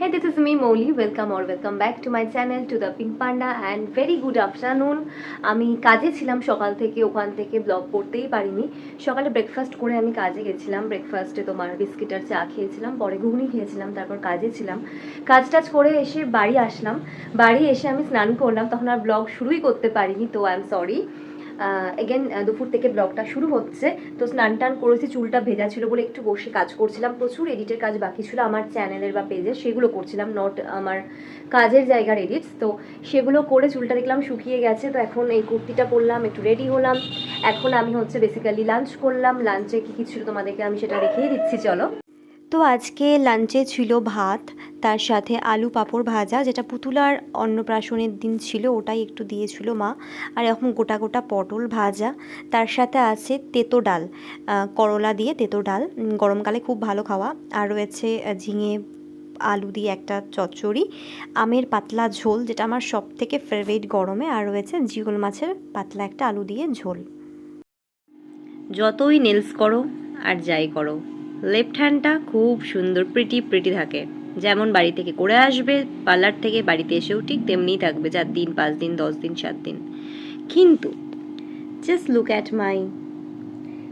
Hey, this is me, Moli. Welcome or welcome back to my channel, to the Pink Panda, and very good afternoon. আমি কাজে ছিলাম সকাল থেকে ওখান থেকে ব্লগ করতেই পারিনি। সকালে ব্রেকফাস্ট করে আমি কাজে গেছিলাম। ব্রেকফাস্টে তোমার বিস্কিট আর চা খেয়েছিলাম পরে ঘুগনি খেয়েছিলাম তারপর কাজে ছিলাম। কাজ টাজ করে এসে বাড়ি আসলাম। বাড়ি এসে আমি স্নান করলাম তখন আর ব্লগ শুরুই করতে পারিনি তো আই এম সরি এগেন দুপুর থেকে ব্লগটা শুরু হচ্ছে। তো স্নান টান করেছি, চুলটা ভেজা ছিল বলে একটু বসে কাজ করছিলাম। প্রচুর এডিটের কাজ বাকি ছিল আমার চ্যানেলের বা পেজের সেগুলো করছিলাম নট আমার কাজের জায়গার এডিটস তো সেগুলো করে চুলটা দেখলাম শুকিয়ে গেছে, তো এখন এই কুর্তিটা পরলাম, একটু রেডি হলাম। এখন আমি হচ্ছে বেসিক্যালি লাঞ্চ করলাম। লাঞ্চে কী কী ছিল তোমাদেরকে আমি সেটা দেখিয়ে দিচ্ছি, চলো। তো আজকে লাঞ্চে ছিল ভাত, তার সাথে আলু পাঁপড় ভাজা, যেটা পুতুলার অন্নপ্রাশনের দিন ছিল, ওটাই একটু দিয়েছিল মা। আর এখন গোটা গোটা পটল ভাজা, তার সাথে আছে তেতো ডাল করলা দিয়ে তেতো ডাল গরমকালে খুব ভালো খাওয়া। আর রয়েছে ঝিঙে, আলু দিয়ে একটা চচ্চড়ি, আমের পাতলা ঝোল, যেটা আমার সব থেকে ফেভারিট গরমে। আর রয়েছে জিওল মাছের পাতলা একটা আলু দিয়ে ঝোল। যতই নেলস করো আর যাই করো। লেফট হ্যান্ডটা খুব সুন্দর প্রিটি প্রিটি থাকে। যেমন বাড়ি থেকে করে আসবে, পার্লার থেকে বাড়িতে এসেও ঠিক তেমনিই থাকবে চার দিন পাঁচ দিন, দশ দিন, সাত দিন। কিন্তু just look at my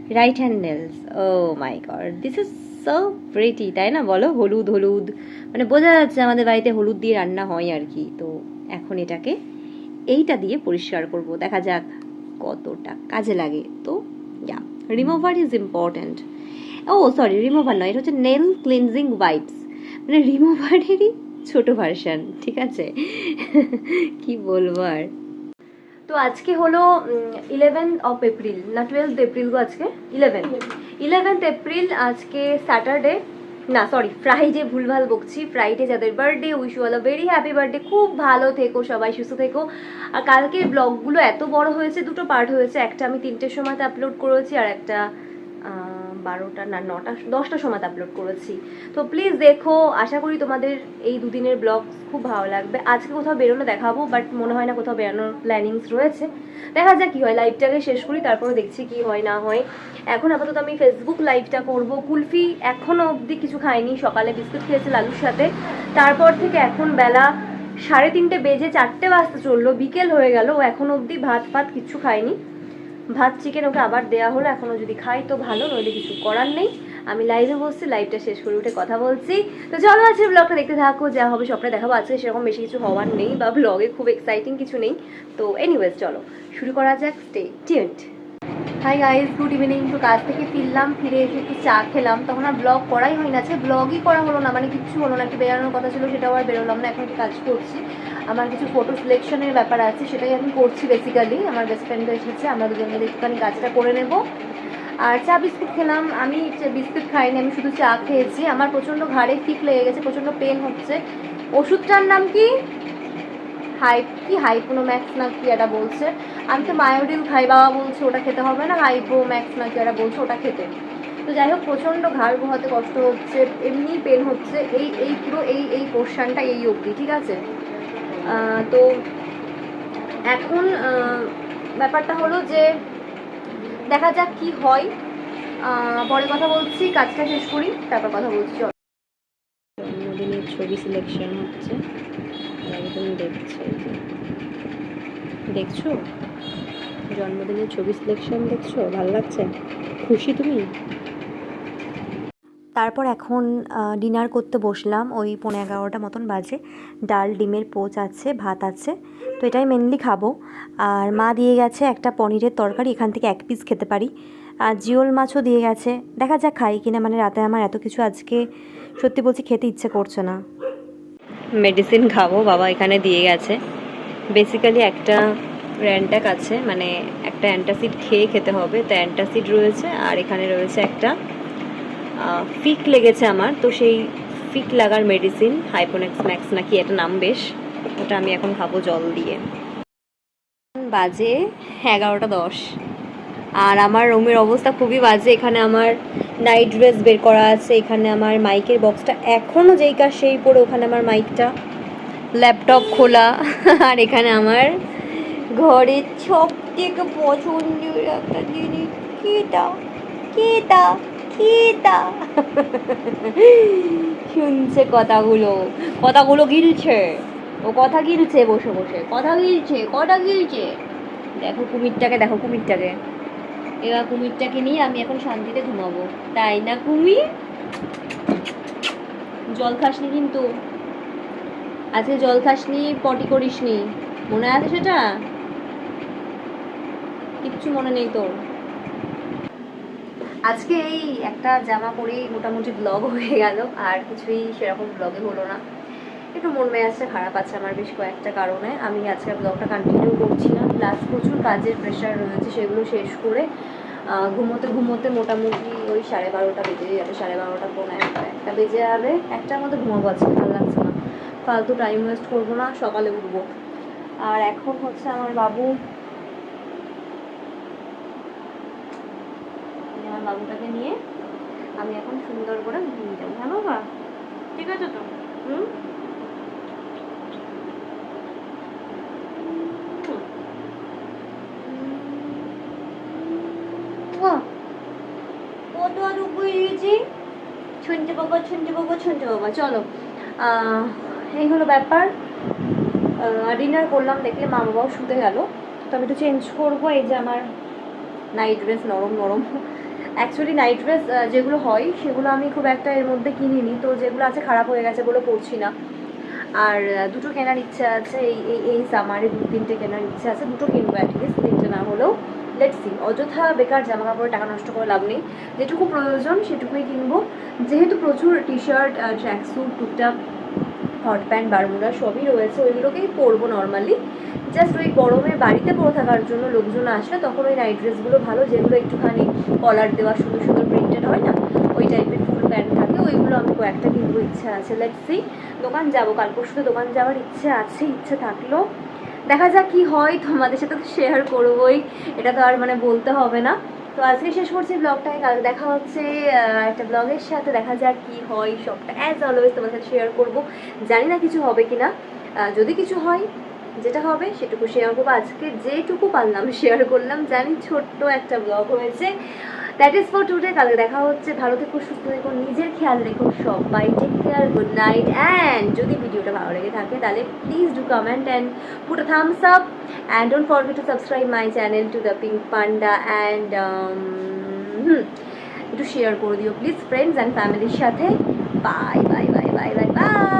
right hand nails oh my God this is so pretty তাই না বলো? হলুদ হলুদ। মানে বোঝা যাচ্ছে আমাদের বাড়িতে হলুদ দিয়ে রান্না হয় আর কি। তো এখন এটাকে এইটা দিয়ে পরিষ্কার করব। দেখা যাক কতটা কাজে লাগে। তো yeah remover is important oh sorry remover নয়, এটা হচ্ছে নেল ক্লিনজিং ওয়াইপস মানে রিমুভারেরই ছোট ভার্সন ঠিক আছে? কি বলব আর? তো আজকে হলো ইলেভেন্থ অফ এপ্রিল না টুয়েলভ এপ্রিল গো আজকে? ইলেভেন ইলেভেন্থ এপ্রিল আজকে স্যাটারডে না সরি ফ্রাইডে ভুলভাল বকছি ফ্রাইডে যাদের বার্থডে উইশ ওয়াল ভেরি হ্যাপি বার্থডে খুব ভালো থেকো, সবাই সুস্থ থেকো। আর কালকের ব্লগগুলো এত বড় হয়েছে, দুটো পার্ট হয়েছে, একটা আমি তিনটের সময়তে আপলোড করেছি আর একটা বারোটা না, নটা দশটার সময় আপলোড করেছি। তো প্লিজ দেখো, আশা করি তোমাদের এই দুদিনের ব্লগ খুব ভালো লাগবে। আজকে কোথাও বেরোনো দেখাবো বাট মনে হয় না কোথাও বেরোনোর প্ল্যানিংস রয়েছে। দেখা যাক কী হয় লাইভটাকে শেষ করি, তারপরে দেখছি কি হয়, না হয়। এখন আপাতত আমি ফেসবুক লাইভটা করব। কুলফি এখনও অবধি কিছু খাইনি, সকালে বিস্কুট খেয়েছে লালুর সাথে। তারপর থেকে এখন বেলা সাড়ে তিনটে বেজে চারটে বাজতে চলল, বিকেল হয়ে গেল, ও এখন অবধি ভাত ফাত কিছু খায়নি। ভাত চিকেন ওকে আবার দেওয়া হলো এখনও যদি খাই তো ভালো, নইলে কিছু করার নেই। আমি লাইভে বসছি লাইভটা শেষ করে উঠে কথা বলছি। তো চলো আজকে ব্লগটা দেখতে থাকো, যা হবে সবটা দেখাবো। আজকে সেরকম বেশি কিছু হওয়ার নেই বা ব্লগে খুব এক্সাইটিং কিছু নেই। তো এনিওয়েজ চলো, শুরু করা যাক stay tuned hi guys good evening একটু কাজ থেকে ফিরলাম, ফিরে এসে একটু চা খেলাম। তখন আর ব্লগ করাই হয় না ব্লগই করা হলো না মানে কিছু হলো না, একটু বেরোনোর কথা ছিল, সেটাও আর বেরোলাম না, এখন একটু কাজ করছি। আমার কিছু ফটো সিলেকশনের ব্যাপার আছে, সেটাই আমি করছি বেসিক্যালি আমার বেস্ট ফ্রেন্ডও এসেছে, আমরা দুজন মিলে একটুখানি কাজটা করে নেব। আর চা বিস্কুট খেলাম, আমি বিস্কুট খাইনি, আমি শুধু চা খেয়েছি। আমার প্রচণ্ড ঘাড়ে ফিক লেগে গেছে, প্রচণ্ড পেন হচ্ছে। ওষুধটার নাম কি? হাই কি হাইপোনোম্যাক্স না কি এটা বলছে? আমি তো মায়োডিল খাই, বাবা বলছে ওটা খেতে হবে না, হাইপোম্যাক্স না কি এটা বলছে, ওটা খেতে। তো যাই হোক, প্রচণ্ড ঘাড় ঘোহাতে কষ্ট হচ্ছে, এমনি পেন হচ্ছে, এই এই পুরো, এই এই পোর্শনটা এই অবধি, ঠিক আছে? তো এখন ব্যাপারটা হলো যে দেখা যাক কি হয়। পরে কথা বলছি, কাজটা শেষ করি, তারপর কথা বলছি ছবি সিলেকশন হচ্ছে। একজন দেখছে। দেখছ? জন্মদিনের ছবি সিলেকশন দেখছ? ভালো লাগছে? খুশি তুমি? তারপর এখন ডিনার করতে বসলাম। ওই পনেরো এগারোটা মতন বাজে। ডাল ডিমের পোচ আছে ভাত আছে। তো এটাই মেনলি খাব। আর মা দিয়ে গেছে একটা পনিরের তরকারি। এখান থেকে এক পিস খেতে পারি। আর জিওল মাছও দিয়ে গেছে। দেখা যাক খাই কিনা। মানে রাতে আমার এত কিছু আজকে সত্যি বলছি খেতে ইচ্ছে করছে না। মেডিসিন খাব। বাবা এখানে দিয়ে গেছে। বেসিক্যালি একটা র্যান্টাক আছে মানে একটা অ্যান্টাসিড খেয়ে খেতে হবে। তো অ্যান্টাসিড রয়েছে, আর এখানে রয়েছে একটা ফিক লেগেছে আমার। তো সেই ফিক লাগার মেডিসিন হাইপোনেক্স ম্যাক্স নাকি একটা নাম বেশ, ওটা আমি এখন খাব জল দিয়ে। বাজে এগারোটা দশ। আর আমার রুমের অবস্থা খুবই বাজে, এখানে আমার নাইট ড্রেস বের করা আছে, এখানে আমার মাইকের বক্সটা এখনও যেই কাজ সেই পড়ে ওখানে আমার মাইকটা ল্যাপটপ খোলা। আর এখানে আমার ঘরের সব থেকে পছন্দের একটা জিনিস। কেটা? কেটা? কেটা? শুনছে কথাগুলো। কথাগুলো গিলছে। ও কথা গিলছে বসে বসে। কথা গিলছে কথা গিলছে। দেখো কুমিরটাকে দেখো কুমিরটাকে। এবার কুমিরটাকে নিয়ে আমি এখন শান্তিতে ঘুমাবো। তাই না কুমির? জল খাসনি কিন্তু। আজকে জল খাসনি পটি করিসনি মনে আছে সেটা? কিচ্ছু মনে নেই তোর। আজকে এই একটা জামা পরেই মোটামুটি ব্লগ হয়ে গেল, আর কিছুই সেরকম ব্লগে হলো না। একটু মন মেজাজটা খারাপ আছে আমার বেশ কয়েকটা কারণে। আমি আজকে ব্লগটা কন্টিনিউ করছি না। প্লাস প্রচুর কাজের প্রেশার রয়েছে, সেগুলো শেষ করে ঘুমোতে ঘুমোতে মোটামুটি ওই সাড়ে বারোটা বেজে যাবে, সাড়ে বারোটা পৌনে একটা বেজে যাবে। একটার মধ্যে ঘুমাবো আজকে ভালো ফালতু টাইম ওয়েস্ট করব না সকালে উঠবো। আর এখন হচ্ছে আমার বাবু আমার বাবুটাকে নিয়ে আমি এখন সুন্দর করে ঘুমিয়ে যাব হ্যাঁ বাবা? ঠিক আছে তো। হুম? শুনতে বাবা শুনতে বাবা শুনতে বাবা চলো। আহ, এই হলো ব্যাপার। ডিনার করলাম, দেখলে মা বাবাও শুতে গেল। তো আমি একটু চেঞ্জ করব, এই যে আমার নাইট ড্রেস নরম নরম। অ্যাকচুয়ালি নাইট ড্রেস যেগুলো হয়, সেগুলো আমি খুব একটা এর মধ্যে কিনিনি। তো যেগুলো আছে, খারাপ হয়ে গেছে বলে পরছি না। আর দুটো কেনার ইচ্ছে আছে, এই এই এই সামারে দু তিনটে কেনার ইচ্ছে আছে, দুটো কিনবো অ্যাটলিস্ট তিনটে না হলেও। লেট সি অযথা বেকার জামা কাপড়ে টাকা নষ্ট করে লাভ নেই। যেটুকু প্রয়োজন, সেটুকুই কিনবো। যেহেতু প্রচুর টি শার্ট ট্র্যাক স্যুট টুকটাক হট প্যান্ট বারমুডা সবই রয়েছে, ওইগুলোকেই পরবো নর্মালি জাস্ট ওই গরমে বাড়িতে পরে থাকার জন্য লোকজন আসলে তখন ওই নাইট ড্রেসগুলো ভালো, যেগুলো একটুখানি কলার দেওয়া, সুন্দর সুন্দর প্রিন্টেড হয় না, ওই টাইপের ফুল প্যান্ট থাকে, ওইগুলো আমি কয়েকটা কিনবো, ইচ্ছা আছে। লেট সি দোকান যাব, কাল পরশু দোকান যাওয়ার ইচ্ছে আছে, ইচ্ছে থাকলেও দেখা যাক কি হয়, তোমাদের সাথে তো শেয়ার করবোই, এটা তো আর মানে বলতে হবে না। তো আজকে শেষ করছি ব্লগটাকে কাল দেখা হচ্ছে একটা ব্লগের সাথে, দেখা যাক কি হয় সবটা। অ্যাজ অলওয়েজ তোমার সাথে শেয়ার করব। জানি না কিছু হবে কি না যদি কিছু হয়, যেটা হবে, সেটুকু শেয়ার করব। আজকে যেটুকু পারলাম শেয়ার করলাম, জানি ছোট্ট একটা ব্লগ হয়েছে। দ্যাট ইজ ফর টুডে কালকে দেখা হচ্ছে। ভালো থেকো সুস্থ থেকো। নিজের খেয়াল রেখো সবাই। Take care good night and যদি ভিডিওটা ভালো লেগে থাকে, তাহলে please do comment and put thumbs up and don't forget to subscribe my channel to the Pink Panda and একটু শেয়ার করে দিও প্লিজ ফ্রেন্ডস অ্যান্ড ফ্যামিলির সাথে। Bye bye bye bye bye bye